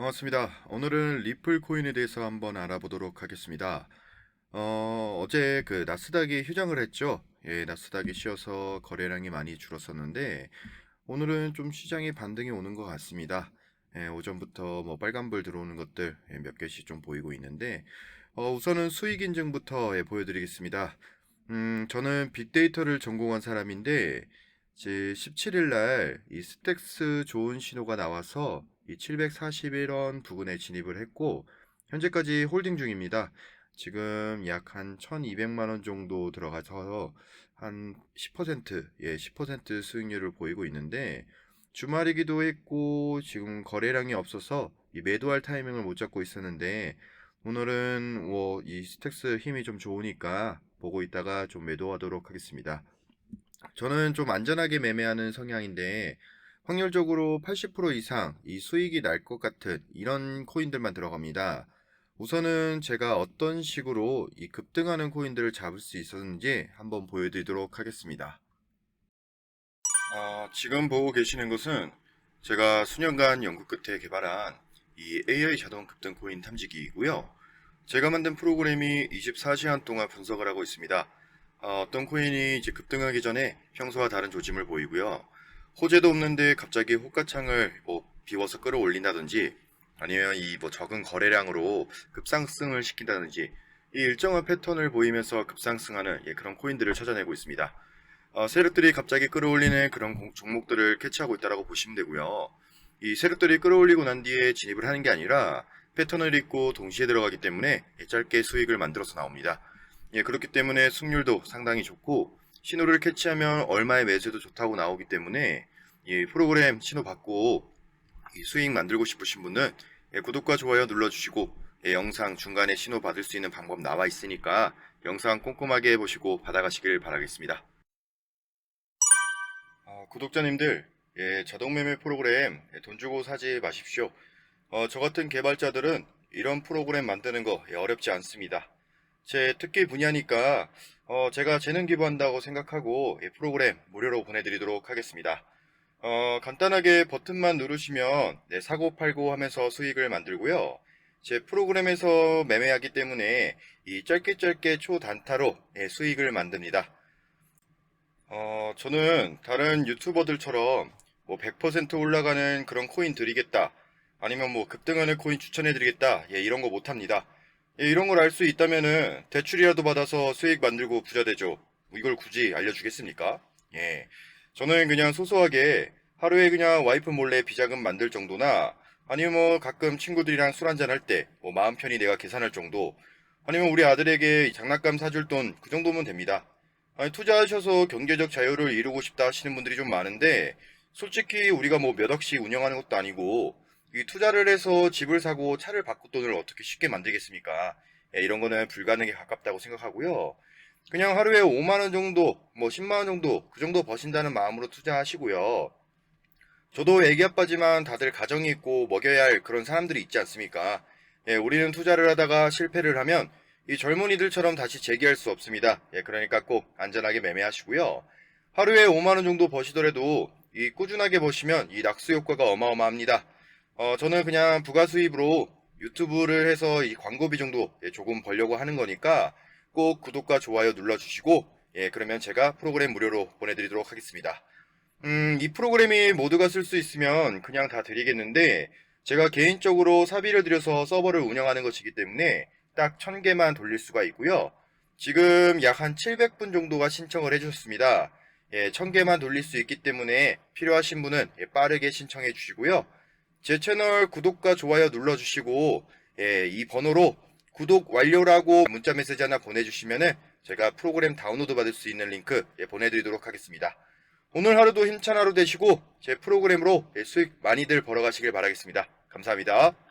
반갑습니다. 오늘은 리플 코인에 대해서 한번 알아보도록 하겠습니다. 어, 어제 그 나스닥이 휴장을 했죠. 예, 나스닥이 쉬어서 거래량이 많이 줄었었는데 오늘은 좀 시장이 반등이 오는 것 같습니다. 예, 오전부터 뭐 빨간불 들어오는 것들 예, 몇 개씩 좀 보이고 있는데 어, 우선은 수익 인증부터 예, 보여드리겠습니다. 음, 저는 빅데이터를 전공한 사람인데 제 17일 날 이 스택스 좋은 신호가 나와서 이 741원 부근에 진입을 했고 현재까지 홀딩 중입니다. 지금 약 한 1200만 원 정도 들어가서 한 10%, 예, 10% 수익률을 보이고 있는데 주말이기도 했고 지금 거래량이 없어서 이 매도할 타이밍을 못 잡고 있었는데 오늘은 뭐 이 스택스 힘이 좀 좋으니까 보고 있다가 좀 매도하도록 하겠습니다. 저는 좀 안전하게 매매하는 성향인데 확률적으로 80% 이상 이 수익이 날 것 같은 이런 코인들만 들어갑니다. 우선은 제가 어떤 식으로 이 급등하는 코인들을 잡을 수 있었는지 한번 보여드리도록 하겠습니다. 어, 지금 보고 계시는 것은 제가 수년간 연구 끝에 개발한 이 AI 자동 급등 코인 탐지기이고요. 제가 만든 프로그램이 24시간 동안 분석을 하고 있습니다. 어, 떤 코인이 이제 급등하기 전에 평소와 다른 조짐을 보이고요. 호재도 없는데 갑자기 호가창을 뭐 비워서 끌어올린다든지 아니면 이 뭐 적은 거래량으로 급상승을 시킨다든지 이 일정한 패턴을 보이면서 급상승하는 예, 그런 코인들을 찾아내고 있습니다. 어, 세력들이 갑자기 끌어올리는 그런 공- 종목들을 캐치하고 있다고 보시면 되고요. 이 세력들이 끌어올리고 난 뒤에 진입을 하는 게 아니라 패턴을 읽고 동시에 들어가기 때문에 예, 짧게 수익을 만들어서 나옵니다. 예, 그렇기 때문에 승률도 상당히 좋고 신호를 캐치하면 얼마의 매수도 좋다고 나오기 때문에 이 프로그램 신호 받고 이 수익 만들고 싶으신 분은 예, 구독과 좋아요 눌러주시고 예, 영상 중간에 신호 받을 수 있는 방법 나와 있으니까 영상 꼼꼼하게 보시고 받아가시길 바라겠습니다. 어, 구독자님들 예, 자동 매매 프로그램 예, 돈 주고 사지 마십시오. 어, 저 같은 개발자들은 이런 프로그램 만드는 거 예, 어렵지 않습니다. 제 특기 분야니까 어, 제가 재능 기부한다고 생각하고 이 프로그램 무료로 보내드리도록 하겠습니다. 어, 간단하게 버튼만 누르시면 네, 사고 팔고 하면서 수익을 만들고요. 제 프로그램에서 매매하기 때문에 이 짧게 짧게 초단타로 예, 수익을 만듭니다. 어, 저는 다른 유튜버들처럼 뭐 100% 올라가는 그런 코인 드리겠다. 아니면 뭐 급등하는 코인 추천해 드리겠다. 예, 이런 거 못합니다. 예, 이런 걸 알 수 있다면은 대출이라도 받아서 수익 만들고 부자 되죠. 뭐 이걸 굳이 알려주겠습니까? 예. 저는 그냥 소소하게 하루에 그냥 와이프 몰래 비자금 만들 정도나 아니면 뭐 가끔 친구들이랑 술 한잔 할 때 뭐 마음 편히 내가 계산할 정도 아니면 우리 아들에게 장난감 사줄 돈 그 정도면 됩니다. 아니, 투자하셔서 경제적 자유를 이루고 싶다 하시는 분들이 좀 많은데 솔직히 우리가 뭐 몇 억씩 운영하는 것도 아니고 이 투자를 해서 집을 사고 차를 바꿀 돈을 어떻게 쉽게 만들겠습니까? 예, 이런 거는 불가능에 가깝다고 생각하고요. 그냥 하루에 5만 원 정도, 뭐 10만 원 정도 그 정도 버신다는 마음으로 투자하시고요. 저도 애기 아빠지만 다들 가정이 있고 먹여야 할 그런 사람들이 있지 않습니까? 예, 우리는 투자를 하다가 실패를 하면 이 젊은이들처럼 다시 재기할 수 없습니다. 예, 그러니까 꼭 안전하게 매매하시고요. 하루에 5만 원 정도 버시더라도 이 꾸준하게 버시면 이 낙수 효과가 어마어마합니다. 어, 저는 그냥 부가 수입으로 유튜브를 해서 이 광고비 정도 예, 조금 벌려고 하는 거니까 꼭 구독과 좋아요 눌러주시고 예, 그러면 제가 프로그램 무료로 보내드리도록 하겠습니다. 음, 이 프로그램이 모두가 쓸 수 있으면 그냥 다 드리겠는데 제가 개인적으로 사비를 들여서 서버를 운영하는 것이기 때문에 딱 1000개만 돌릴 수가 있고요. 지금 약 한 700분 정도가 신청을 해주셨습니다. 예, 1000개만 돌릴 수 있기 때문에 필요하신 분은 예, 빠르게 신청해 주시고요. 제 채널 구독과 좋아요 눌러주시고 예, 이 번호로 구독 완료라고 문자 메시지 하나 보내주시면은 제가 프로그램 다운로드 받을 수 있는 링크 예, 보내드리도록 하겠습니다. 오늘 하루도 힘찬 하루 되시고 제 프로그램으로 예, 수익 많이들 벌어가시길 바라겠습니다. 감사합니다.